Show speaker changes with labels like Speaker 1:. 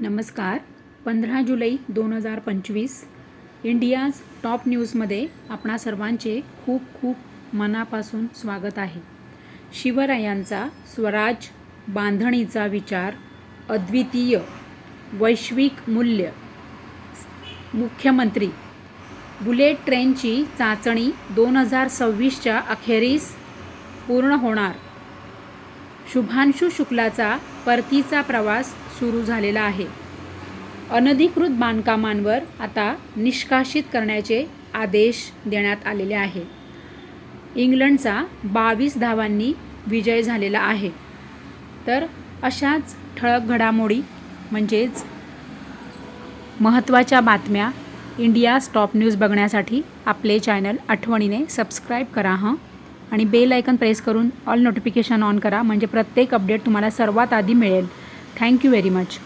Speaker 1: नमस्कार. पंधरा जुलै दोन हजार पंचवीस इंडियाज टॉप न्यूजमध्ये आपणा सर्वांचे खूप खूप मनापासून स्वागत आहे. शिवरायांचा स्वराज बांधणीचा विचार अद्वितीय वैश्विक मूल्य. मुख्यमंत्री बुलेट ट्रेनची चाचणी दोन हजार सव्वीसच्या अखेरीस पूर्ण होणार. शुभांशु शुक्लाचा परतीचा प्रवास सुरू झालेला आहे. अनधिकृत बांधकामांवर आता निष्कासित करण्याचे आदेश देण्यात आलेले आहे. इंग्लंडचा बावीस धावांनी विजय झालेला आहे. तर अशाच ठळक घडामोडी म्हणजेच महत्त्वाच्या बातम्या इंडिया स्टॉप न्यूज बघण्यासाठी आपले चॅनल आठवणीने सबस्क्राईब करा हं? आणि बेल आयकन प्रेस करून ऑल नोटिफिकेशन ऑन करा. म्हणजे प्रत्येक अपडेट तुम्हाला सर्वात आधी मिळेल. Thank you very much